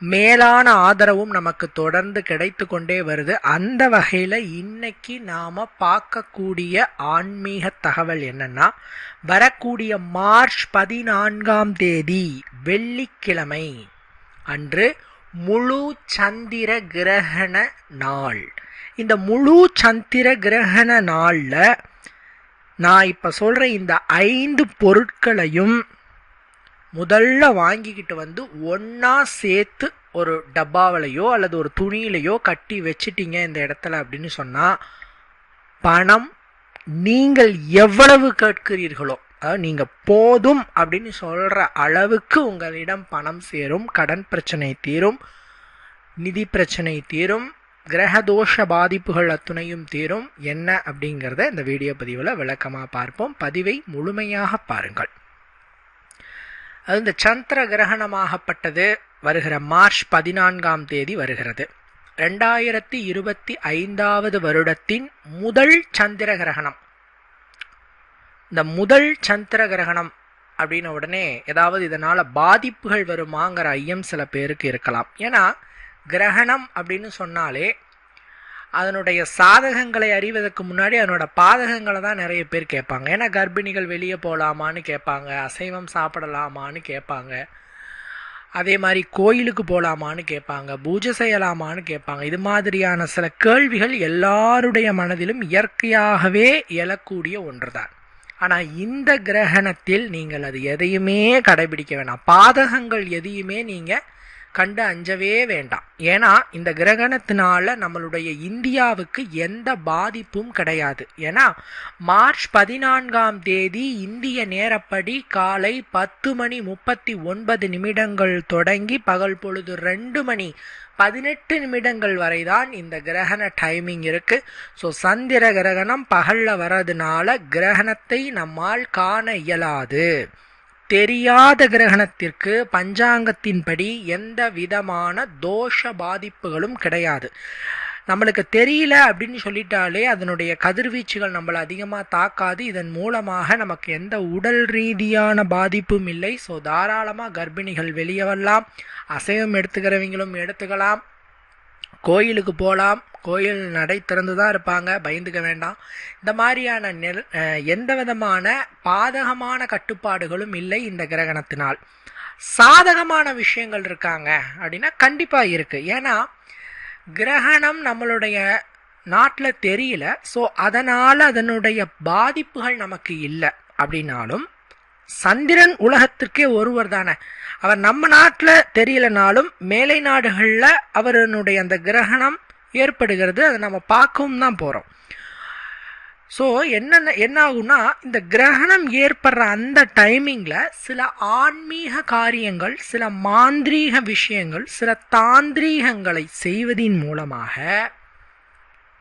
மேலான ஆதரவும் நமக்கு தொடர்ந்து கிடைத்து கொண்டே வருது. அந்த வகையில் இன்னைக்கு நாம் பார்க்கக்கூடிய ஆன்மீக தகவல் என்னன்னா வரக்கூடிய மார்ச் பதினான்காம் தேதி வெள்ளிக்கிழமை அன்று முழு சந்திர கிரகண நாள். இந்த முழு சந்திர கிரகண நாளில் நான் இப்போ சொல்கிற இந்த ஐந்து பொருட்களையும் முதல்ல வாங்கிக்கிட்டு வந்து ஒன்றா சேர்த்து ஒரு டப்பாவிலையோ அல்லது ஒரு துணியிலையோ கட்டி வச்சிட்டீங்க இந்த இடத்துல அப்படின்னு சொன்னால் பணம் நீங்கள் எவ்வளவு கேட்கிறீர்களோ அதாவது நீங்கள் போதும் அப்படின்னு சொல்கிற அளவுக்கு உங்களிடம் பணம் சேரும் கடன் பிரச்சனை தீரும் நிதி பிரச்சனை தீரும் கிரகதோஷ பாதிப்புகள் அத்துணையும் தீரும். என்ன அப்படிங்கிறத இந்த வீடியோ பதிவில் விளக்கமாக பார்ப்போம். பதிவை முழுமையாக பாருங்கள். அது இந்த சந்திர கிரகணமாகப்பட்டது வருகிற மார்ச் பதினான்காம் தேதி வருகிறது. ரெண்டாயிரத்தி இருபத்தி ஐந்தாவது வருடத்தின் முதல் சந்திர கிரகணம். இந்த முதல் சந்திர கிரகணம் அப்படின்ன உடனே ஏதாவது இதனால் பாதிப்புகள் வருமாங்கிற ஐயம் சில பேருக்கு இருக்கலாம். ஏன்னா கிரகணம் அப்படின்னு சொன்னாலே அதனுடைய சாதகங்களை அறிவதற்கு முன்னாடி அதனோட பாதகங்களை தான் நிறைய பேர் கேட்பாங்க. ஏன்னா கர்ப்பிணிகள் வெளியே போகலாமான்னு கேட்பாங்க அசைவம் சாப்பிடலாமான்னு கேட்பாங்க அதே மாதிரி கோயிலுக்கு போகலாமான்னு கேட்பாங்க பூஜை செய்யலாமான்னு கேட்பாங்க. இது மாதிரியான சில கேள்விகள் எல்லாருடைய மனதிலும் இயற்கையாகவே எழக்கூடிய ஒன்றுதான். ஆனால் இந்த கிரகணத்தில் நீங்கள் அது எதையுமே கடைபிடிக்க வேணாம். பாதகங்கள் எதையுமே நீங்கள் கண்டு அஞ்சவே வேண்டாம். ஏன்னா இந்த கிரகணத்தினால நம்மளுடைய இந்தியாவுக்கு எந்த பாதிப்பும் கிடையாது. ஏன்னா மார்ச் பதினான்காம் தேதி இந்திய நேரப்படி காலை பத்து மணி முப்பத்தி ஒன்பது நிமிடங்கள் தொடங்கி பகல் பொழுது ரெண்டு மணி பதினெட்டு நிமிடங்கள் வரை தான் இந்த கிரகண டைமிங் இருக்கு. ஸோ சந்திர கிரகணம் பகல்ல வர்றதுனால கிரகணத்தை நம்மால் காண இயலாது. தெரியாத கிரகணத்திற்கு பஞ்சாங்கத்தின்படி எந்த விதமான தோஷ பாதிப்புகளும் கிடையாது. நம்மளுக்கு தெரியல அப்படின்னு சொல்லிட்டாலே அதனுடைய கதிர்வீச்சுகள் நம்மளை அதிகமாக தாக்காது. இதன் மூலமாக நமக்கு எந்த உடல் ரீதியான பாதிப்பும் இல்லை. ஸோ தாராளமாக கர்ப்பிணிகள் வெளியே வரலாம் அசைவம் எடுத்துக்கிறவங்களும் எடுத்துக்கலாம். கோயிலுக்கு போகலாம் கோயில் நடை திறந்து தான் இருப்பாங்க. பயந்துக்க வேண்டாம். இந்த மாதிரியான நெல் எந்த விதமான பாதகமான கட்டுப்பாடுகளும் இல்லை இந்த கிரகணத்தினால். சாதகமான விஷயங்கள் இருக்காங்க அப்படின்னா கண்டிப்பாக இருக்குது ஏன்னா கிரகணம் நம்மளுடைய நாட்டில் தெரியல. ஸோ அதனால் அதனுடைய பாதிப்புகள் நமக்கு இல்லை. அப்படின்னாலும் சந்திரன் உலகத்திற்கே ஒருவர் தானே. அவர் நம்ம நாட்டில் தெரியலனாலும் மேலை நாடுகளில் அவருடைய அந்த கிரகணம் ஏற்படுகிறது அதை நம்ம பார்க்கவும் தான் போகிறோம் ஸோ என்னென்ன என்ன ஆகும்னா இந்த கிரகணம் ஏற்படுற அந்த டைமிங்கில் சில ஆன்மீக காரியங்கள் சில மாந்திரீக விஷயங்கள் சில தாந்திரீகங்களை செய்வதின் மூலமாக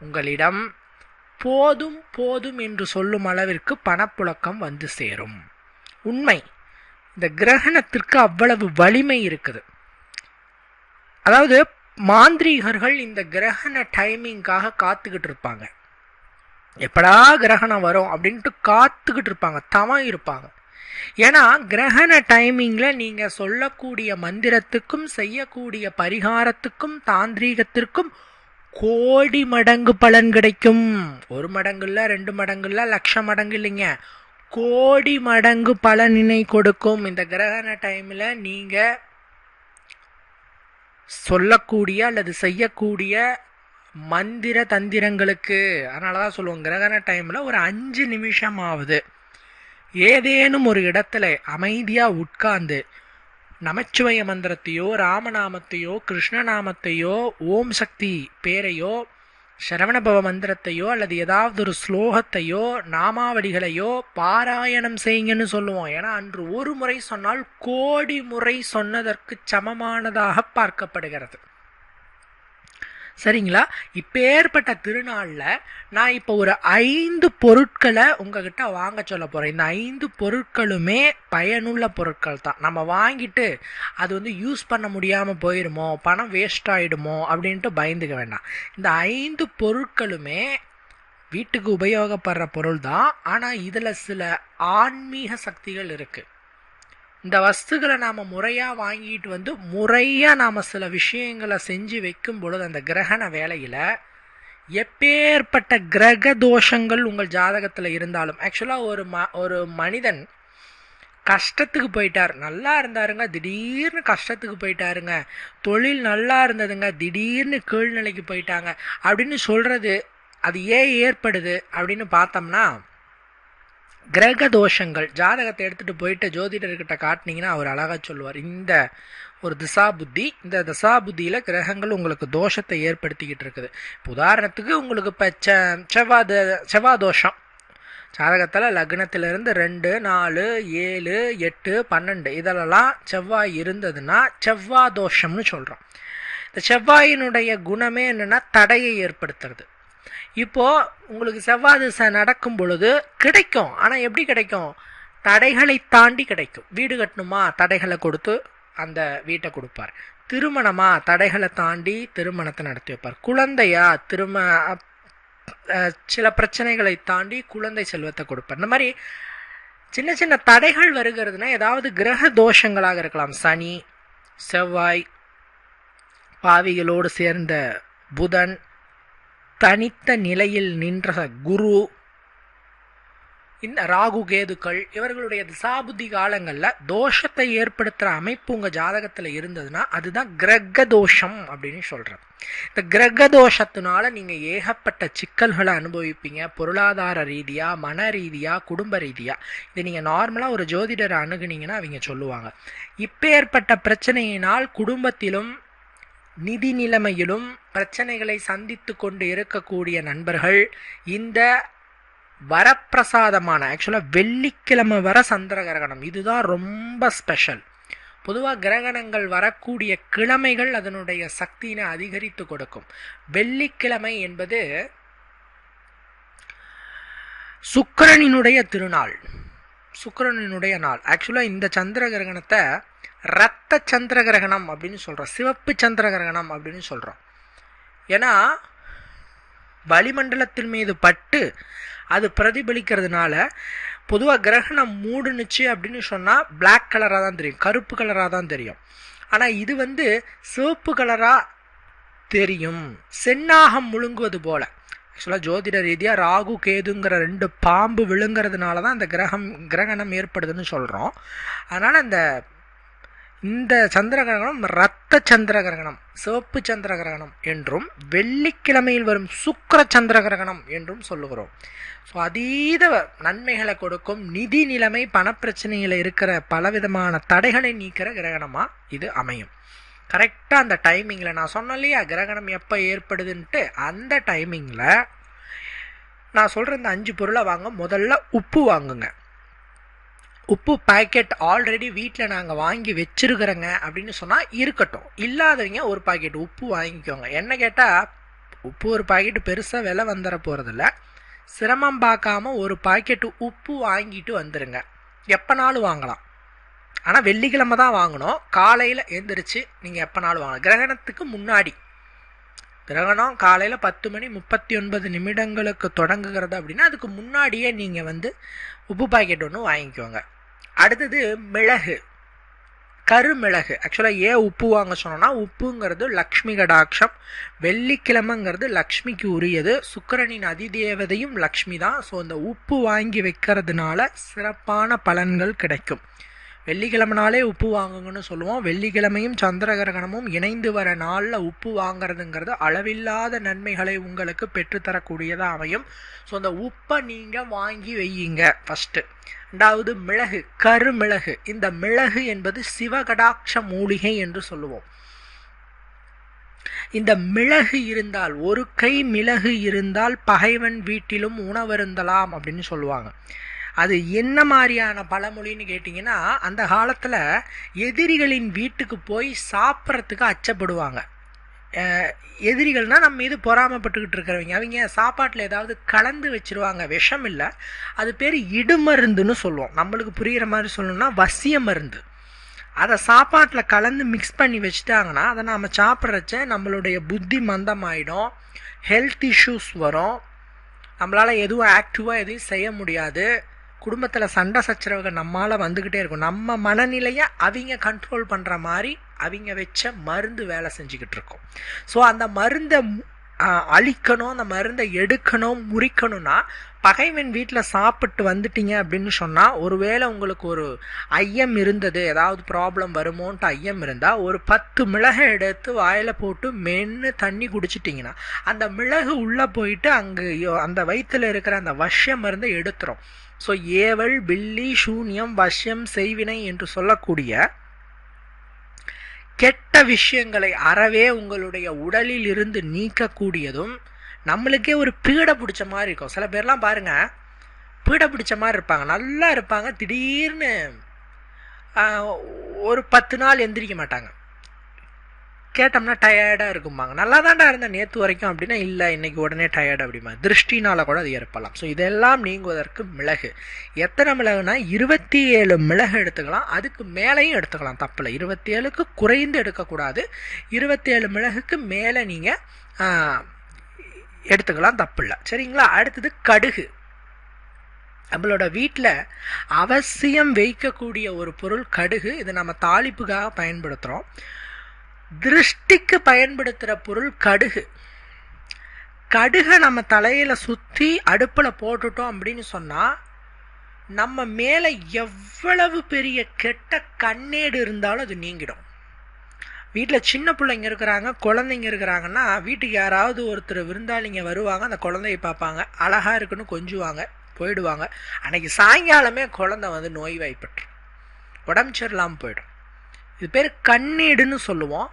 உங்களிடம் போதும் போதும் என்று சொல்லும் அளவிற்கு பணப்புழக்கம் வந்து சேரும். உண்மை. இந்த கிரகணத்திற்கு அவ்வளவு வலிமை இருக்குது. அதாவது மாந்திரீகர்கள் இந்த கிரகண டைமிங்காக காத்துக்கிட்டு இருப்பாங்க. எப்படா கிரகணம் வரும் அப்படின்ட்டு காத்துக்கிட்டு இருப்பாங்க தவம் இருப்பாங்க. ஏன்னா கிரகண டைமிங்கில் நீங்கள் சொல்லக்கூடிய மந்திரத்துக்கும் செய்யக்கூடிய பரிகாரத்துக்கும் தாந்திரீகத்திற்கும் கோடி மடங்கு பலன் கிடைக்கும். ஒரு மடங்கு இல்லை ரெண்டு மடங்கு இல்லை லட்சம் மடங்கு இல்லைங்க. கோடி மடங்கு பலனினை கொடுக்கும் இந்த கிரகண டைமில் நீங்கள் சொல்லக்கூடிய அல்லது செய்யக்கூடிய மந்திர தந்திரங்களுக்கு அதனால தான் சொல்லுவோம் கிரகண டைமில் ஒரு அஞ்சு நிமிஷமாவது ஏதேனும் ஒரு இடத்துல அமைதியாக உட்கார்ந்து நமச்சிவய மந்திரத்தையோ ராமநாமத்தையோ கிருஷ்ணநாமத்தையோ ஓம் சக்தி பேரையோ சரவணபவ மந்திரத்தையோ அல்லது ஏதாவது ஒரு ஸ்லோகத்தையோ நாமாவடிகளையோ பாராயணம் செய்யுங்கன்னு சொல்லுவோம். ஏன்னா அன்று ஒரு முறை சொன்னால் கோடி முறை சொன்னதற்கு சமமானதாக பார்க்கப்படுகிறது. சரிங்களா? இப்போ ஏற்பட்ட திருநாளில் நான் இப்போ ஒரு ஐந்து பொருட்களை உங்ககிட்ட வாங்க சொல்ல போகிறேன் இந்த ஐந்து பொருட்களுமே பயனுள்ள பொருட்கள் தான். நம்ம வாங்கிட்டு அது வந்து யூஸ் பண்ண முடியாமல் போயிடுமோ பணம் வேஸ்ட் ஆகிடுமோ அப்படின்ட்டு பயந்துக்க வேண்டாம். இந்த ஐந்து பொருட்களுமே வீட்டுக்கு உபயோகப்படுற பொருள் தான். ஆனால் இதில் சில ஆன்மீக சக்திகள் இருக்குது இந்த வஸ்துகளை நாம் முறையாக வாங்கிட்டு வந்து முறையாக நாம் சில விஷயங்களை செஞ்சு வைக்கும் பொழுது அந்த கிரகண வேலையில் எப்பேற்பட்ட கிரக தோஷங்கள் உங்கள் ஜாதகத்தில் இருந்தாலும் ஆக்சுவலாக ஒரு ம ஒரு மனிதன் கஷ்டத்துக்கு போயிட்டார். நல்லா இருந்தாருங்க திடீர்னு கஷ்டத்துக்கு போயிட்டாருங்க. தொழில் நல்லா இருந்ததுங்க திடீர்னு கீழ்நிலைக்கு போயிட்டாங்க. அப்படின்னு சொல்கிறது அது ஏன் ஏற்படுது அப்படின்னு பார்த்தோம்னா கிரக தோஷங்கள் ஜாதகத்தை எடுத்துகிட்டு போயிட்டு ஜோதிடர்கிட்ட காட்டினீங்கன்னா அவர் அழகாக சொல்லுவார். இந்த ஒரு திசா புத்தி இந்த திசா புத்தியில் கிரகங்கள் உங்களுக்கு தோஷத்தை ஏற்படுத்திக்கிட்டு இருக்குது. இப்போ உதாரணத்துக்கு உங்களுக்கு இப்போ செ செவ்வா செவ்வா தோஷம் ஜாதகத்தில் லக்னத்திலிருந்து ரெண்டு நாலு ஏழு எட்டு பன்னெண்டு. இதெல்லாம் செவ்வாய் இருந்ததுன்னா செவ்வாய் தோஷம்னு சொல்கிறோம் இந்த செவ்வாயினுடைய குணமே என்னென்னா தடையை ஏற்படுத்துறது. இப்போது உங்களுக்கு செவ்வாய் திசை நடக்கும் பொழுது கிடைக்கும். ஆனால் எப்படி கிடைக்கும்? தடைகளை தாண்டி கிடைக்கும். வீடு கட்டணுமா? தடைகளை கொடுத்து அந்த வீட்டை கொடுப்பார். திருமணமா? தடைகளை தாண்டி திருமணத்தை நடத்தி வைப்பார். குழந்தையா? திரும சில பிரச்சனைகளை தாண்டி குழந்தை செல்வத்தை கொடுப்பார். இந்த மாதிரி சின்ன சின்ன தடைகள் வருகிறதுனா ஏதாவது கிரக தோஷங்களாக இருக்கலாம். சனி செவ்வாய் பாவிகளோடு சேர்ந்த புதன் தனித்த நிலையில் நின்ற குரு. இந்த ராகு கேதுக்கள் இவர்களுடைய திசாபுத்தி காலங்களில் தோஷத்தை ஏற்படுத்துகிற அமைப்பு உங்கள் ஜாதகத்தில் இருந்ததுன்னா அதுதான் கிரக தோஷம் அப்படின்னு சொல்கிறேன் இந்த கிரக தோஷத்தினால நீங்கள் ஏகப்பட்ட சிக்கல்களை அனுபவிப்பீங்க. பொருளாதார ரீதியாக மன ரீதியாக குடும்ப ரீதியாக இது நீங்கள் நார்மலாக ஒரு ஜோதிடரை அணுகுனீங்கன்னா அவங்க சொல்லுவாங்க. இப்போ ஏற்பட்ட பிரச்சனையினால் குடும்பத்திலும் நிதி நிலைமையிலும் பிரச்சனைகளை சந்தித்து கொண்டு இருக்கக்கூடிய நண்பர்கள் இந்த வரப்பிரசாதமான ஆக்சுவலாக வெள்ளிக்கிழமை வர சந்திர கிரகணம் இதுதான் ரொம்ப ஸ்பெஷல் பொதுவாக கிரகணங்கள் வரக்கூடிய கிழமைகள் அதனுடைய சக்தியினை அதிகரித்து கொடுக்கும். வெள்ளிக்கிழமை என்பது சுக்கரனினுடைய திருநாள். சுக்கரனினுடைய நாள். ஆக்சுவலாக இந்த சந்திர கிரகணத்தை ரத்த சந்திர கிரகணம் அப்படின்னு சொல்கிறோம் சிவப்பு சந்திர கிரகணம் அப்படின்னு சொல்கிறோம் ஏன்னா வளிமண்டலத்தின் மீது பட்டு அது பிரதிபலிக்கிறதுனால பொதுவாக கிரகணம் மூடுனுச்சு அப்படின்னு சொன்னால் பிளாக் கலராக தான் தெரியும். கருப்பு கலராக தான் தெரியும். ஆனால் இது வந்து சிவப்பு கலராக தெரியும். சென்னாகம் முழுங்குவது போல. ஆக்சுவலாக ஜோதிட ரீதியாக ராகு கேதுங்கிற ரெண்டு பாம்பு விழுங்கிறதுனால தான் அந்த கிரகம் கிரகணம் ஏற்படுதுன்னு சொல்கிறோம் அதனால் அந்த இந்த சந்திர கிரகணம் ரத்த சந்திர கிரகணம் சிவப்பு சந்திர கிரகணம் என்றும் வெள்ளிக்கிழமையில் வரும் சுக்கர சந்திர கிரகணம் என்றும் சொல்லுகிறோம். ஸோ அதீத நன்மைகளை கொடுக்கும் நிதி நிலைமை பணப்பிரச்சனையில் இருக்கிற பலவிதமான தடைகளை நீக்கிற கிரகணமாக இது அமையும். கரெக்டாக அந்த டைமிங்கில் நான் சொன்னேன் இல்லையா கிரகணம் எப்போ ஏற்படுதுன்ட்டு அந்த டைமிங்கில் நான் சொல்கிற இந்த அஞ்சு பொருளை வாங்க முதல்ல உப்பு வாங்குங்க. உப்பு பாக்கெட் ஆல்ரெடி வீட்டில் நாங்கள் வாங்கி வச்சுருக்குறோங்க அப்படின்னு சொன்னால் இருக்கட்டும். இல்லாதவங்க ஒரு பாக்கெட் உப்பு வாங்கிக்கோங்க. என்ன கேட்டால் உப்பு ஒரு பாக்கெட்டு பெருசாக விலை வந்துட போகிறதில்ல சிரமம் பார்க்காம ஒரு பாக்கெட்டு உப்பு வாங்கிட்டு வந்துடுங்க எப்போனாலும் வாங்கலாம். ஆனால் வெள்ளிக்கிழமை தான் வாங்கணும். காலையில் எழுந்திரிச்சு நீங்கள் எப்போனாலும் வாங்கலாம். கிரகணத்துக்கு முன்னாடி. கிரகணம் காலையில் பத்து மணி முப்பத்தி ஒன்பது நிமிடங்களுக்கு தொடங்குகிறது அப்படின்னா அதுக்கு முன்னாடியே நீங்கள் வந்து உப்பு பாக்கெட் ஒன்று வாங்கிக்கோங்க. அடுத்தது மிளகு. கருமிளகு. ஆக்சுவலாக ஏன் உப்பு வாங்க சொன்னோன்னா உப்புங்கிறது லக்ஷ்மி கடாட்சம் வெள்ளிக்கிழமைங்கிறது லக்ஷ்மிக்கு உரியது சுக்கரனின் அதிதேவதையும் லக்ஷ்மி தான் ஸோ இந்த உப்பு வாங்கி வைக்கிறதுனால சிறப்பான பலன்கள் கிடைக்கும். வெள்ளிக்கிழமைனாலே உப்பு வாங்குங்கன்னு சொல்லுவோம். வெள்ளிக்கிழமையும் சந்திர கிரகணமும் இணைந்து வர நாளில் உப்பு வாங்குறதுங்கிறது அளவில்லாத நன்மைகளை உங்களுக்கு பெற்றுத்தரக்கூடியதாக அமையும். ஸோ அந்த உப்பை நீங்கள் வாங்கி வையுங்க ஃபஸ்ட்டு ரெண்டாவது மிளகு கருமிளகு. இந்த மிளகு என்பது சிவகடாட்ச மூலிகை என்று சொல்லுவோம். இந்த மிளகு இருந்தால் ஒரு கை மிளகு இருந்தால் பகைவன் வீட்டிலும் உணவருந்தலாம் அப்படின்னு சொல்லுவாங்க. அது என்ன மாதிரியான பழமொழின்னு கேட்டிங்கன்னா அந்த காலத்தில் எதிரிகளின் வீட்டுக்கு போய் சாப்பிட்றதுக்கு அச்சப்படுவாங்க. எதிரிகள்னால் எதிரிகள்னா நம்ம மீது பொறாமப்பட்டுக்கிட்டு இருக்கிறவங்க. அவங்க சாப்பாட்டில் ஏதாவது கலந்து வச்சிருவாங்க. விஷம் இல்லை. அது பேர் இடுமருந்துன்னு சொல்லுவோம். நம்மளுக்கு புரிகிற மாதிரி சொல்லணும்னா வசிய மருந்து. அதை சாப்பாட்டில் கலந்து மிக்ஸ் பண்ணி வச்சுட்டாங்கன்னா அதை நாம் சாப்பிட்றச்ச நம்மளுடைய புத்தி மந்தமாயிடும். ஹெல்த் இஷ்யூஸ் வரும். நம்மளால் எதுவும் ஆக்டிவாக எதுவும் செய்ய முடியாது. குடும்பத்தில் சண்டை சச்சரவுகள் நம்மால் வந்துக்கிட்டே இருக்கும். நம்ம மனநிலையை அவங்க கண்ட்ரோல் பண்ணுற மாதிரி அவங்க வச்ச மருந்து வேலை செஞ்சுக்கிட்டு இருக்கோம். ஸோ அந்த மருந்தை அழிக்கணும் அந்த மருந்தை எடுக்கணும் முறிக்கணும்னா பகைவன் வீட்டில் சாப்பிட்டு வந்துட்டீங்க அப்படின்னு சொன்னால் ஒருவேளை உங்களுக்கு ஒரு ஐயம் இருந்தது ஏதாவது ப்ராப்ளம் வருமோன்ட்டு ஐயம் இருந்தால் ஒரு பத்து மிளகை எடுத்து வாயில் போட்டு மென்று தண்ணி குடிச்சிட்டிங்கன்னா அந்த மிளகு உள்ளே போயிட்டு அங்கே அந்த வயிற்றில் இருக்கிற அந்த வஷ்ய மருந்தை எடுத்துரும். ஸோ ஏவல் பில்லி சூன்யம் வஷ்யம் செய்வினை என்று சொல்லக்கூடிய கெட்ட விஷயங்களை அறவே உங்களுடைய உடலில் இருந்து நீக்கக்கூடியதும் நம்மளுக்கே ஒரு பீடை பிடிச்ச மாதிரி இருக்கும். சில பேர்லாம் பாருங்கள் பீடை பிடிச்ச மாதிரி இருப்பாங்க. நல்லா இருப்பாங்க. திடீர்னு ஒரு பத்து நாள் எந்திரிக்க மாட்டாங்க. கேட்டோம்னா டயர்டாக இருக்கும்பாங்க. நல்லா தான்டா இருந்தேன் நேற்று வரைக்கும். அப்படின்னா இல்லை இன்றைக்கி உடனே டயர்டு அப்படிமா திருஷ்டினால கூட அது ஏற்படலாம். ஸோ இதெல்லாம் நீங்குவதற்கு மிளகு. எத்தனை மிளகுனா? இருபத்தி ஏழு மிளகு எடுத்துக்கலாம். அதுக்கு மேலேயும் எடுத்துக்கலாம். தப்பில்லை இருபத்தி ஏழுக்கு குறைந்து எடுக்கக்கூடாது. இருபத்தி ஏழு மிளகுக்கு மேலே நீங்கள் எடுத்துக்கலாம். தப்பில்லை சரிங்களா? அடுத்தது கடுகு. நம்மளோட வீட்டில் அவசியம் வைக்கக்கூடிய ஒரு பொருள் கடுகு. இது நம்ம தாளிப்புக்காக பயன்படுத்துகிறோம் திருஷ்டிக்கு பயன்படுத்துகிற பொருள் கடுகு. கடுகை நம்ம தலையில் சுற்றி அடுப்பில் போட்டுட்டோம் அப்படின்னு சொன்னால் நம்ம மேலே எவ்வளவு பெரிய கெட்ட கண்ணேடு இருந்தாலும் அது நீங்கிடும். வீட்டில் சின்ன பிள்ளைங்க இருக்கிறாங்க குழந்தைங்க இருக்கிறாங்கன்னா வீட்டுக்கு யாராவது ஒருத்தர் விருந்தாளிங்க வருவாங்க அந்த குழந்தைய பார்ப்பாங்க அழகாக இருக்குன்னு கொஞ்சுவாங்க போயிடுவாங்க. அன்னைக்கு சாயங்காலமே குழந்தை வந்து நோய்வாய்ப்பட்டுரும். உடம்பு சரியில்லாமல் போயிடும். இது பேர் கண்ணீடுன்னு சொல்லுவோம்.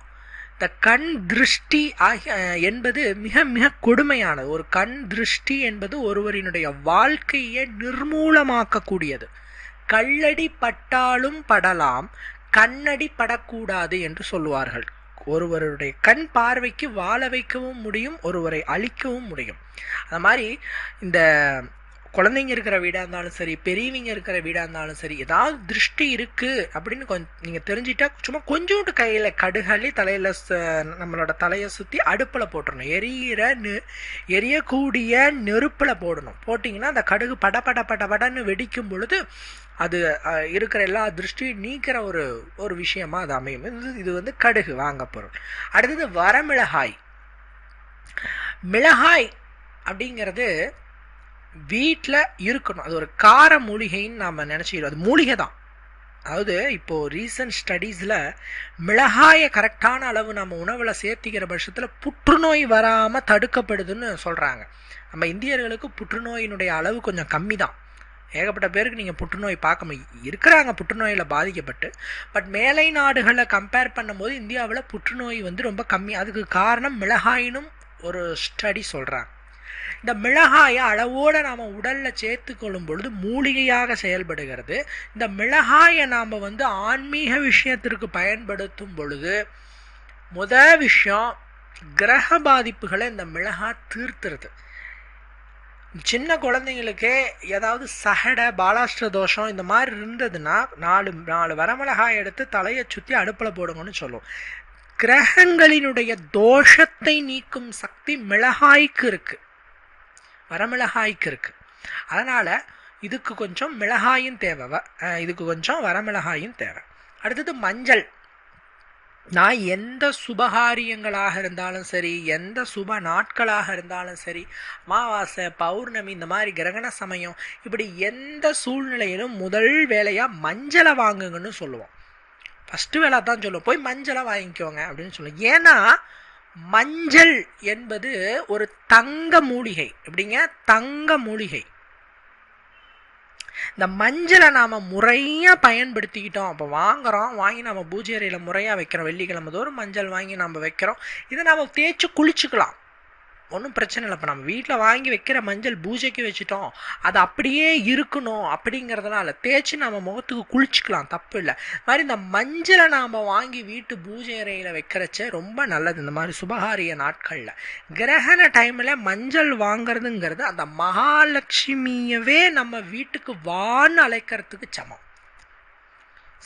இந்த கண் திருஷ்டி ஆகிய என்பது மிக மிக கொடுமையானது. ஒரு கண் திருஷ்டி என்பது ஒருவரினுடைய வாழ்க்கையை நிர்மூலமாக்கக்கூடியது. கல்லடி பட்டாலும் படலாம் கண்ணடி படக்கூடாது என்று சொல்லுவார்கள். ஒருவருடைய கண் பார்வைக்கு வாழ வைக்கவும் முடியும் ஒருவரை அழிக்கவும் முடியும். அது மாதிரி இந்த குழந்தைங்க இருக்கிற வீடாக இருந்தாலும் சரி பெரியவங்க இருக்கிற வீடாக இருந்தாலும் சரி ஏதாவது திருஷ்டி இருக்குது அப்படின்னு கொஞ்சம் நீங்கள் தெரிஞ்சிட்டா சும்மா கொஞ்சோண்டு கையில் கடுகளி தலையில் நம்மளோட தலையை சுற்றி அடுப்பில் போட்டுடணும் எரியிற நெ எரியக்கூடிய நெருப்பில் போடணும். போட்டிங்கன்னா அந்த கடுகு பட பட பட படன்னு வெடிக்கும் பொழுது அது இருக்கிற எல்லா திருஷ்டியும் நீக்கிற ஒரு ஒரு விஷயமா அது அமையும். இது இது வந்து கடுகு வாங்க பொருள். அடுத்தது வரமிளகாய். மிளகாய் அப்படிங்கிறது வீட்டில் இருக்கணும். அது ஒரு கார மூலிகைன்னு நாம் நினச்சிக்கிறோம். அது மூலிகை தான் அதாவது இப்போது ரீசன்ட் ஸ்டடீஸில் மிளகாயை கரெக்டான அளவு நம்ம உணவில் சேர்த்திக்கிற பட்சத்தில் புற்றுநோய் வராமல் தடுக்கப்படுதுன்னு சொல்கிறாங்க நம்ம இந்தியர்களுக்கு புற்றுநோயினுடைய அளவு கொஞ்சம் கம்மி தான் ஏகப்பட்ட பேருக்கு நீங்கள் புற்றுநோய் பார்க்க இருக்கிறாங்க புற்றுநோயில் பாதிக்கப்பட்டு. பட் மேலை நாடுகளை கம்பேர் பண்ணும்போது இந்தியாவில் புற்றுநோய் வந்து ரொம்ப கம்மி. அதுக்கு காரணம் மிளகாயினும் ஒரு ஸ்டடி சொல்கிறாங்க இந்த மிளகாயை அளவோடு நாம் உடலில் சேர்த்துக்கொள்ளும் பொழுது மூலிகையாக செயல்படுகிறது. இந்த மிளகாயை நாம் வந்து ஆன்மீக விஷயத்திற்கு பயன்படுத்தும் பொழுது முத விஷயம் கிரக பாதிப்புகளை இந்த மிளகாய் தீர்த்துறது சின்ன குழந்தைங்களுக்கு ஏதாவது சகடை பாலாஷ்ட தோஷம் இந்த மாதிரி இருந்ததுன்னா நாலு நாலு வரமிளகாய் எடுத்து தலையை சுற்றி அடுப்பில் போடுங்கன்னு சொல்லுவோம். கிரகங்களினுடைய தோஷத்தை நீக்கும் சக்தி மிளகாய்க்கு இருக்குது வரமிளகாய்க்கு இருக்குது அதனால் இதுக்கு கொஞ்சம் மிளகாயும் தேவை. வ- இதுக்கு கொஞ்சம் வரமிளகாயும் தேவை. அடுத்தது மஞ்சள். நான் எந்த சுபகாரியங்களாக இருந்தாலும் சரி எந்த சுப நாட்களாக இருந்தாலும் சரி அமாவாசை பௌர்ணமி இந்த மாதிரி கிரகண சமயம் இப்படி எந்த சூழ்நிலையிலும் முதல் வேலையாக மஞ்சளை வாங்குங்கன்னு சொல்லுவோம். ஃபஸ்ட்டு வேலை தான் சொல்லுவோம். போய் மஞ்சளை வாங்கிக்கோங்க அப்படின்னு சொல்லுவோம். ஏன்னா மஞ்சள் என்பது ஒரு தங்க மூலிகை. எப்படிங்க? தங்க மூலிகை. இந்த மஞ்சளை நாம் முறையாக பயன்படுத்திக்கிட்டோம். அப்போ வாங்குறோம் வாங்கி நம்ம பூஜை அறையில் முறையாக வைக்கிறோம். வெள்ளிக்கிழமை தோறும் மஞ்சள் வாங்கி நம்ம வைக்கிறோம். இதை நாம் தேய்ச்சி குளிச்சுக்கலாம். ஒன்றும் பிரச்சனை இல்லை இப்போ நம்ம வீட்டில் வாங்கி வைக்கிற மஞ்சள் பூஜைக்கு வச்சுட்டோம். அது அப்படியே இருக்கணும் அப்படிங்கிறதுனால தேய்ச்சி நம்ம முகத்துக்கு குளிச்சுக்கலாம் தப்பு இல்லை. மாதிரி இந்த மஞ்சளை நாம் வாங்கி வீட்டு பூஜை அறையில் வைக்கிறச்ச ரொம்ப நல்லது. இந்த மாதிரி சுபகாரிய நாட்களில். கிரகண டைமில் மஞ்சள் வாங்குறதுங்கிறது அந்த மகாலட்சுமியவே நம்ம வீட்டுக்கு வான்னு அழைக்கிறதுக்கு சமம்.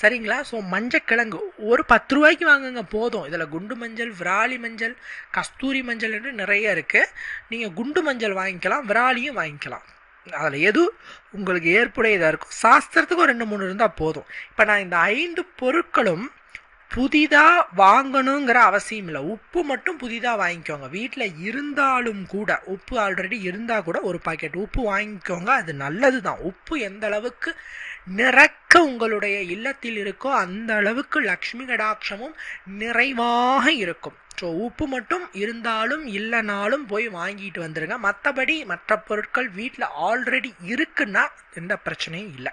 சரிங்களா? ஸோ மஞ்சக்கிழங்கு. ஒரு பத்து ரூபாய்க்கு வாங்குங்க போதும். இதில் குண்டு மஞ்சள் விராலி மஞ்சள் கஸ்தூரி மஞ்சள் என்று நிறைய இருக்குது நீங்கள் குண்டு மஞ்சள் வாங்கிக்கலாம் விராலியும் வாங்கிக்கலாம். அதில் எது உங்களுக்கு ஏற்புடையதாக இருக்கும்? சாஸ்திரத்துக்கும் ரெண்டு மூணு இருந்தால் போதும். இப்போ நான் இந்த ஐந்து பொருட்களும் புதிதாக வாங்கணுங்கிற அவசியம் இல்லை. உப்பு மட்டும் புதிதாக வாங்கிக்கோங்க. வீட்டில் இருந்தாலும் கூட உப்பு ஆல்ரெடி இருந்தால் கூட ஒரு பாக்கெட் உப்பு வாங்கிக்கோங்க. அது நல்லது தான் உப்பு எந்த அளவுக்கு நிறக்க உங்களுடைய இல்லத்தில் இருக்கோ அந்த அளவுக்கு லக்ஷ்மி கடாட்சமும் நிறைவாக இருக்கும். ஸோ உப்பு மட்டும் இருந்தாலும் இல்லைனாலும் போய் வாங்கிட்டு வந்துடுங்க மற்றபடி மற்ற பொருட்கள் வீட்டில் ஆல்ரெடி இருக்குன்னா எந்த பிரச்சனையும் இல்லை.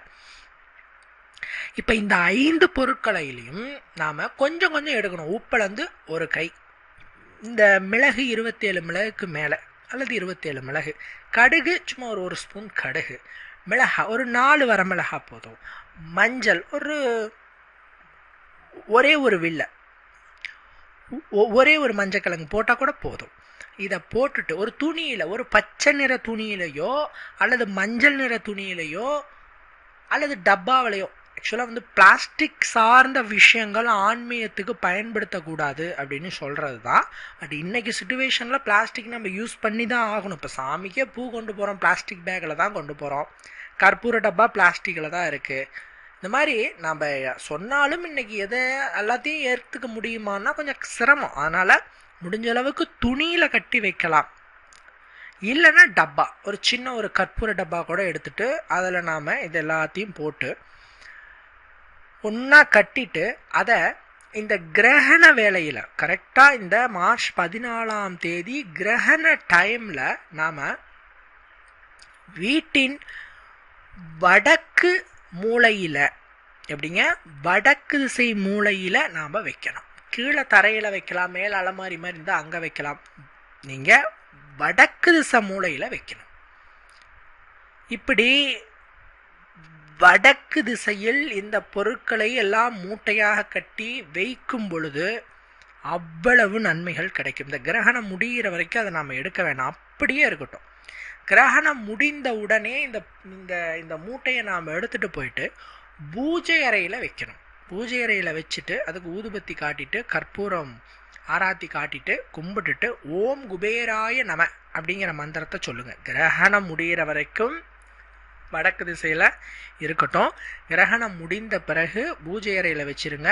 இப்போ இந்த ஐந்து பொருட்களையிலையும் நாம் கொஞ்சம் கொஞ்சம் எடுக்கணும். உப்புலேருந்து ஒரு கை. இந்த மிளகு இருபத்தேழு மிளகுக்கு மேலே. அல்லது இருபத்தேழு மிளகு. கடுகு சும்மா ஒரு ஒரு ஸ்பூன் கடுகு. மிளகா ஒரு நாலு வர மிளகா போதும். மஞ்சள் ஒரு ஒரே ஒரு வில்லை. ஒரே ஒரு மஞ்சக்கிழங்கு போட்டால் கூட போதும். இதை போட்டுட்டு ஒரு துணியில் ஒரு பச்சை நிற துணியிலையோ அல்லது மஞ்சள் நிற துணியிலையோ அல்லது டப்பாவிலையோ ஆக்சுவலாக வந்து பிளாஸ்டிக் சார்ந்த விஷயங்கள் ஆன்மீகத்துக்கு பயன்படுத்தக்கூடாது அப்படின்னு சொல்கிறது தான் பட் இன்றைக்கி சுச்சுவேஷனில் பிளாஸ்டிக் நம்ம யூஸ் பண்ணி தான் ஆகணும். இப்போ சாமிக்கே பூ கொண்டு போகிறோம் பிளாஸ்டிக் பேக்கில் தான் கொண்டு போகிறோம் கற்பூர டப்பா பிளாஸ்டிக்கில் தான் இருக்குது இந்த மாதிரி நம்ம சொன்னாலும் இன்றைக்கி எதை எல்லாத்தையும் ஏற்றுக்க முடியுமான்னா கொஞ்சம் சிரமம். அதனால் முடிஞ்ச அளவுக்கு துணியில் கட்டி வைக்கலாம். இல்லைன்னா டப்பா ஒரு சின்ன ஒரு கற்பூர டப்பா கூட எடுத்துகிட்டு அதில் நாம் இது எல்லாத்தையும் போட்டு ஒன்றா கட்டிட்டு அதை இந்த கிரகண வேலையில் கரெக்டாக இந்த மார்ச் பதினாலாம் தேதி கிரகண டைமில் நாம் வீட்டின் வடக்கு மூளையில் எப்படிங்க? வடக்கு திசை மூளையில் நாம் வைக்கணும். கீழே தரையில் வைக்கலாம் மேல் அலமாரி மாதிரி இருந்தால் அங்கே வைக்கலாம். நீங்கள் வடக்கு திசை மூளையில் வைக்கணும். இப்படி வடக்கு திசையில் இந்த பொருட்களை எல்லாம் மூட்டையாக கட்டி வைக்கும் பொழுது அவ்வளவு நன்மைகள் கிடைக்கும். இந்த கிரகணம் முடிகிற வரைக்கும் அதை நாம் எடுக்க வேணாம். அப்படியே இருக்கட்டும். கிரகணம் முடிந்த உடனே இந்த இந்த இந்த மூட்டையை நாம் எடுத்துகிட்டு போயிட்டு பூஜை அறையில் வைக்கணும். பூஜை அறையில் வச்சுட்டு அதுக்கு ஊதுபத்தி காட்டிட்டு கற்பூரம் ஆராத்தி காட்டிட்டு கும்பிட்டுட்டு ஓம் குபேராய நம அப்படிங்கிற மந்திரத்தை சொல்லுங்கள் கிரகணம் முடிகிற வரைக்கும் வடக்கு திசையில் இருக்கட்டும். கிரகணம் முடிந்த பிறகு பூஜை அறையில் வச்சுருங்க.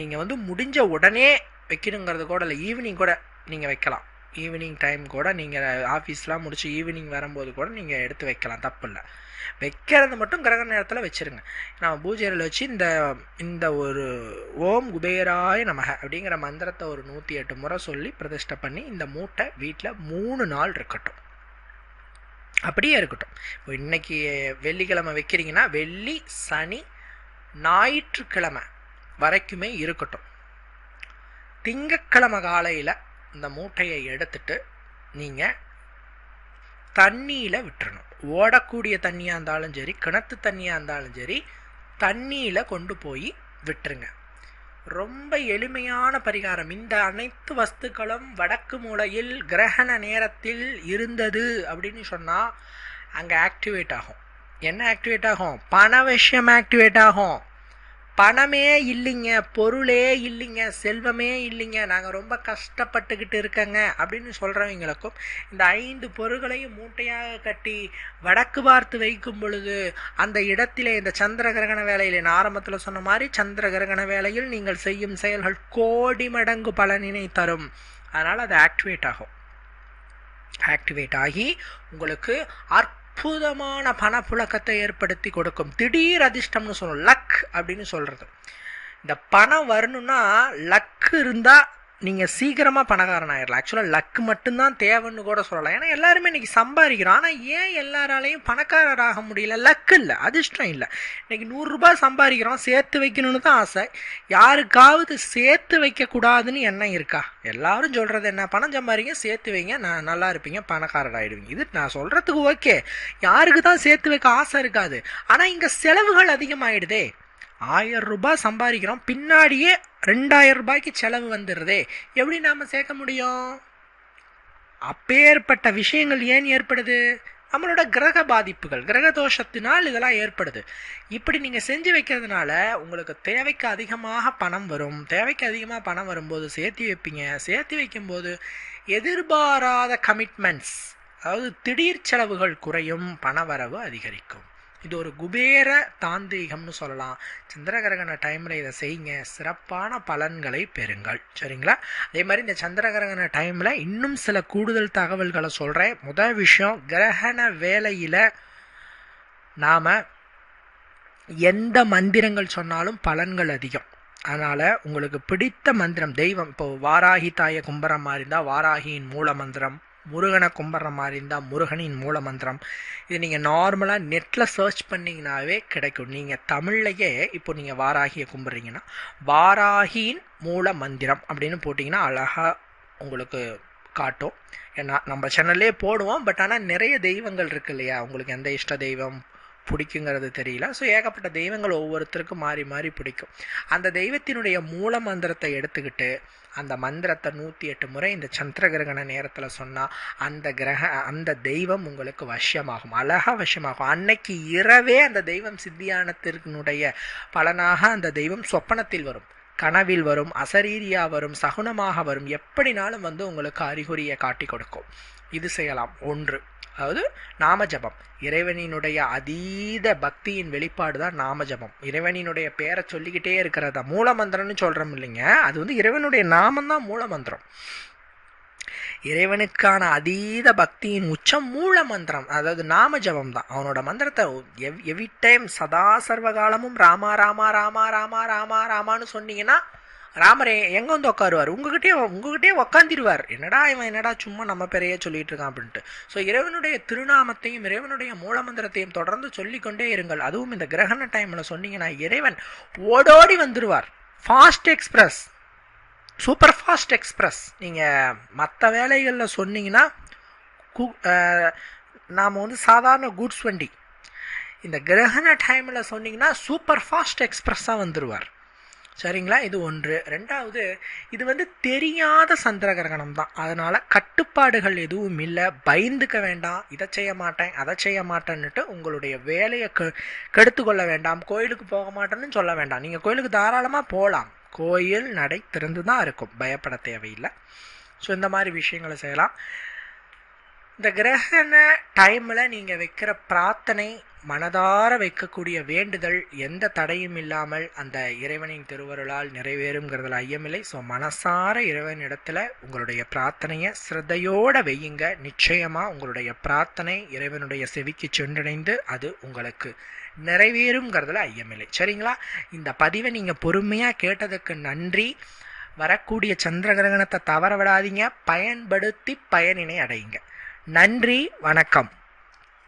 நீங்கள் வந்து முடிஞ்ச உடனே வைக்கணுங்கிறது கூட இல்லை. ஈவினிங் கூட நீங்கள் வைக்கலாம். ஈவினிங் டைம் கூட நீங்கள் ஆஃபீஸ்லாம் முடிச்சு ஈவினிங் வரும்போது கூட நீங்கள் எடுத்து வைக்கலாம். தப்பு இல்லை. வைக்கிறது மட்டும் கிரக நேரத்தில் வச்சுருங்க. நான் பூஜையில் வச்சு இந்த இந்த ஒரு ஓம் குபேராய நமக அப்படிங்கிற மந்திரத்தை ஒரு நூற்றி எட்டு முறை சொல்லி பிரதிஷ்டை பண்ணி இந்த மூட்டை வீட்டில் மூணு நாள் இருக்கட்டும். அப்படியே இருக்கட்டும். இப்போ இன்றைக்கி வெள்ளிக்கிழமை வைக்கிறீங்கன்னா வெள்ளி சனி ஞாயிற்றுக்கிழமை வரைக்குமே இருக்கட்டும். திங்கக்கிழமை காலையில் இந்த மூட்டையை எடுத்துட்டு நீங்கள் தண்ணியில் விட்டுறணும். ஓடக்கூடிய தண்ணியாக இருந்தாலும் சரி கிணத்து தண்ணியாக இருந்தாலும் சரி தண்ணியில் கொண்டு போய் விட்டுருங்க. ரொம்ப எளிமையான பரிகாரம். இந்த அனைத்து வஸ்துக்களும் வடக்கு மூலையில் கிரகண நேரத்தில் இருந்தது அப்படின்னு சொன்னால் அங்கே ஆக்டிவேட் ஆகும். என்ன ஆக்டிவேட் ஆகும்? பண விஷயம் ஆக்டிவேட் ஆகும். பணமே இல்லைங்க பொருளே இல்லைங்க செல்வமே இல்லைங்க நாங்கள் ரொம்ப கஷ்டப்பட்டுக்கிட்டு இருக்கங்க அப்படின்னு சொல்கிறவங்களுக்கும் இந்த ஐந்து பொருள்களையும் மூட்டையாக கட்டி வடக்கு பார்த்து வைக்கும் பொழுது அந்த இடத்திலே இந்த சந்திர கிரகண வேலையில் நான் ஆரம்பத்தில் சொன்ன மாதிரி சந்திர கிரகண வேலையில் நீங்கள் செய்யும் செயல்கள் கோடி மடங்கு பலனினை தரும். அதனால் அது ஆக்டிவேட் ஆகும். ஆக்டிவேட் ஆகி உங்களுக்கு அற்ப அற்புதமான பணப்புழக்கத்தை ஏற்படுத்தி கொடுக்கும். திடீர் அதிர்ஷ்டம்னு சொல்லுவோம். லக் அப்படின்னு சொல்கிறது இந்த பணம் வரணும்னா லக் இருந்தால் நீங்கள் சீக்கிரமாக பணக்காரன் ஆயிடலாம் ஆக்சுவலாக லக்கு மட்டும்தான் தேவைன்னு கூட சொல்லலாம். ஏன்னா எல்லாருமே இன்றைக்கி சம்பாதிக்கிறோம். ஆனால் ஏன் எல்லாராலையும் பணக்காரர் ஆக முடியல? லக்கு இல்லை. அதிர்ஷ்டம் இல்லை. இன்றைக்கி நூறுரூபா சம்பாதிக்கிறோம். சேர்த்து வைக்கணும்னு தான் ஆசை. யாருக்காவது சேர்த்து வைக்கக்கூடாதுன்னு எண்ணம் இருக்கா? எல்லாரும் சொல்கிறது என்ன? பணம் சம்பாதிங்க சேர்த்து வைங்க. நான் நல்லா இருப்பீங்க. பணக்காரர் ஆகிடுவீங்க இது நான் சொல்கிறதுக்கு ஓகே யாருக்கு தான் சேர்த்து வைக்க ஆசை இருக்காது. ஆனால் இங்கே செலவுகள் அதிகமாகிடுதே ஆயிரம் ரூபாய் சம்பாதிக்கிறோம் பின்னாடியே ரெண்டாயிரம் ரூபாய்க்கு செலவு வந்துடுறதே எப்படி நாம் சேர்க்க முடியும்? அப்பேற்பட்ட விஷயங்கள் ஏன் ஏற்படுது? நம்மளோட கிரக பாதிப்புகள் கிரக தோஷத்தினால் இதெல்லாம் ஏற்படுது. இப்படி நீங்கள் செஞ்சு வைக்கிறதுனால உங்களுக்கு தேவைக்கு அதிகமாக பணம் வரும். தேவைக்கு அதிகமாக பணம் வரும்போது சேர்த்து வைப்பீங்க. சேர்த்து வைக்கும்போது எதிர்பாராத கமிட்மெண்ட்ஸ் அதாவது திடீர் செலவுகள் குறையும் பணவரவு அதிகரிக்கும். இது ஒரு குபேர தாந்திரிகம்னு சொல்லலாம். சந்திரகிரகண டைமில் இதை செய்யுங்க. சிறப்பான பலன்களை பெறுங்கள். சரிங்களா? அதே மாதிரி இந்த சந்திரகிரகண டைமில் இன்னும் சில கூடுதல் தகவல்களை சொல்கிறேன் முதல் விஷயம் கிரகண வேலையில் நாம் எந்த மந்திரங்கள் சொன்னாலும் பலன்கள் அதிகம். அதனால் உங்களுக்கு பிடித்த மந்திரம் தெய்வம். இப்போ வாராகி தாயை கும்பரம் மாதிரி இருந்தால் வாராகியின் மூல மந்திரம். முருகனை கும்பிட்ற மாதிரி இருந்தால் முருகனின் மூல மந்திரம். இது நீங்கள் நார்மலாக நெட்டில் சர்ச் பண்ணிங்கனாவே கிடைக்கும். நீங்கள் தமிழ்லையே இப்போ நீங்கள் வாராகியை கும்பிட்றீங்கன்னா வாராகியின் மூல மந்திரம் அப்படின்னு போட்டிங்கன்னா அழகாக உங்களுக்கு காட்டும். ஏன்னா நம்ம சேனல்லே போடுவோம் பட் ஆனால் நிறைய தெய்வங்கள் இருக்கு இல்லையா? உங்களுக்கு எந்த இஷ்ட தெய்வம்? பிடிக்குங்கிறது தெரியல. ஸோ ஏகப்பட்ட தெய்வங்கள் ஒவ்வொருத்தருக்கும் மாறி மாறி பிடிக்கும். அந்த தெய்வத்தினுடைய மூல மந்திரத்தை எடுத்துக்கிட்டு அந்த மந்திரத்தை நூற்றி எட்டு முறை இந்த சந்திர கிரகண நேரத்தில் சொன்னால் அந்த கிரக அந்த தெய்வம் உங்களுக்கு வசியமாகும். அழகாக வசியமாகும். அன்னைக்கு இரவே அந்த தெய்வம் சித்தியானத்தினுடைய பலனாக அந்த தெய்வம் சொப்பனத்தில் வரும். கனவில் வரும் அசரீரியா வரும் சகுனமாக வரும். எப்படினாலும் வந்து உங்களுக்கு அறிகுறியை காட்டி கொடுக்கும். இது செய்யலாம். ஒன்று. அதாவது நாமஜபம். இறைவனினுடைய அதீத பக்தியின் வெளிப்பாடு தான் நாமஜபம். இறைவனினுடைய பேரை சொல்லிக்கிட்டே இருக்கிறதா? மூலமந்திரம்னு சொல்கிறோம் இல்லைங்க. அது வந்து இறைவனுடைய நாமந்தான் மூலமந்திரம். இறைவனுக்கான அதீத பக்தியின் உச்சம் மூல மந்திரம் அதாவது நாம ஜபம் தான். அவனோட மந்திரத்தை எவ் எவ்ரி டைம் சதா சர்வகாலமும் ராமா ராமா ராமா ராமா ராமா ராமான்னு சொன்னீங்கன்னா ராமரே எங்கே வந்து உட்காருவார் உங்ககிட்டயே உங்ககிட்டயே உட்காந்துருவார் என்னடா இவன் என்னடா சும்மா நம்ம பேரையே சொல்லிட்டு இருக்கான் அப்படின்ட்டு. ஸோ இறைவனுடைய திருநாமத்தையும் இறைவனுடைய மூலமந்திரத்தையும் தொடர்ந்து சொல்லிக்கொண்டே இருங்கள். அதுவும் இந்த கிரகண டைமில் சொன்னீங்கன்னா இறைவன் ஓடோடி வந்துடுவார் fast express super fast express நீங்கள் மற்ற வேலைகளில் சொன்னீங்கன்னா கு நாம் வந்து சாதாரண குட்ஸ் வண்டி. இந்த கிரகண டைமில் சொன்னீங்கன்னா சூப்பர் ஃபாஸ்ட் எக்ஸ்பிரஸ்ஸாக வந்துடுவார் சரிங்களா? இது ஒன்று. ரெண்டாவது இது வந்து தெரியாத சந்திர கிரகணம் தான் அதனால் கட்டுப்பாடுகள் எதுவும் இல்லை. பயந்துக்க வேண்டாம். இதை செய்ய மாட்டேன் அதை செய்ய மாட்டேன்னுட்டு உங்களுடைய வேலையை கெ கெடுத்து கொள்ள வேண்டாம். கோயிலுக்கு போக மாட்டேன்னு சொல்ல வேண்டாம். நீங்கள் கோயிலுக்கு தாராளமாக போகலாம் கோயில் நடை திறந்து தான் இருக்கும். பயப்பட தேவையில்லை. ஸோ இந்த மாதிரி விஷயங்களை செய்யலாம். இந்த கிரகண டைமில் நீங்கள் வைக்கிற பிரார்த்தனை மனதார வைக்கக்கூடிய வேண்டுதல் எந்த தடையும் இல்லாமல் அந்த இறைவனின் திருவருளால் நிறைவேறுங்கிறதுல ஐயமில்லை. ஸோ மனசார இறைவன் இடத்துல உங்களுடைய பிரார்த்தனையை சிரத்தையோடு வையுங்க. நிச்சயமாக உங்களுடைய பிரார்த்தனை இறைவனுடைய செவிக்கு சென்றடைந்து அது உங்களுக்கு நிறைவேறுங்கிறதுல ஐயமில்லை. சரிங்களா? இந்த பதிவை நீங்கள் பொறுமையாக கேட்டதுக்கு நன்றி. வரக்கூடிய சந்திர கிரகணத்தை தவற விடாதீங்க. பயன்படுத்தி பயனினை அடையுங்க. நன்றி. வணக்கம்.